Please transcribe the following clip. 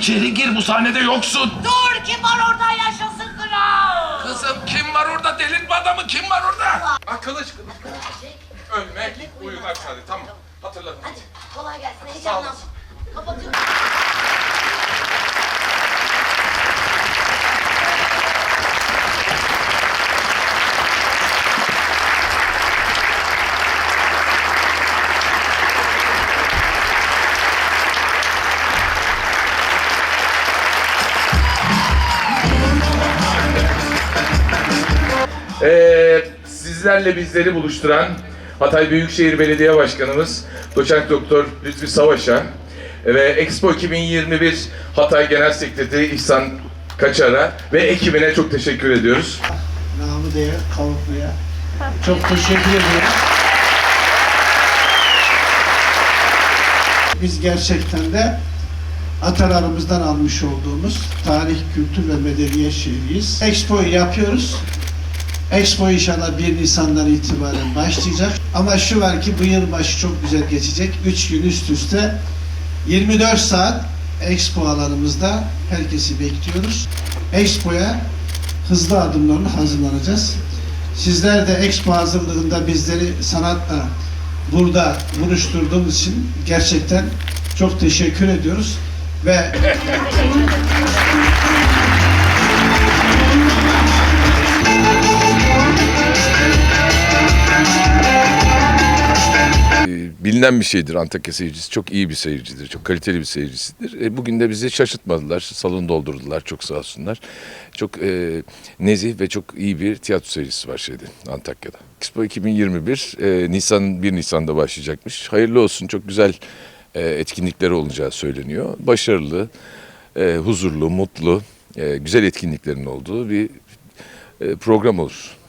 İçeri gir bu sahnede yoksun. Dur kim var orada yaşasın kral. Kızım kim var orada? Delirtme adamı kim var orada? Akıl aşkına. Ölmek, uyumak hadi tamam. Hatırladım. Hadi kolay gelsin Sağ heyecanlanma. Kapatıyorum. Ee, sizlerle bizleri buluşturan Hatay Büyükşehir Belediye Başkanımız Doçent Doktor Lütfi Savaş'a ve Expo 2021 Hatay Genel Sekreteri İhsan Kaçar'a ve ekibine çok teşekkür ediyoruz. namı değer kavukluya. Çok teşekkür ediyorum. Biz gerçekten de atalarımızdan almış olduğumuz tarih, kültür ve medeniyet şehriyiz. Expo'yu yapıyoruz. Expo inşallah 1 Nisan'dan itibaren başlayacak. Ama şu var ki bu yıl başı çok güzel geçecek. 3 gün üst üste 24 saat Expo alanımızda herkesi bekliyoruz. Expo'ya hızlı adımlarla hazırlanacağız. Sizler de Expo hazırlığında bizleri sanatla burada buluşturduğunuz için gerçekten çok teşekkür ediyoruz ve bilinen bir şeydir Antakya seyircisi. Çok iyi bir seyircidir, çok kaliteli bir seyircisidir. E, bugün de bizi şaşırtmadılar, salonu doldurdular çok sağ olsunlar. Çok e, nezih ve çok iyi bir tiyatro seyircisi var şeyde Antakya'da. Expo 2021 e, Nisan 1 Nisan'da başlayacakmış. Hayırlı olsun, çok güzel e, etkinlikleri olacağı söyleniyor. Başarılı, e, huzurlu, mutlu, e, güzel etkinliklerin olduğu bir e, program olur.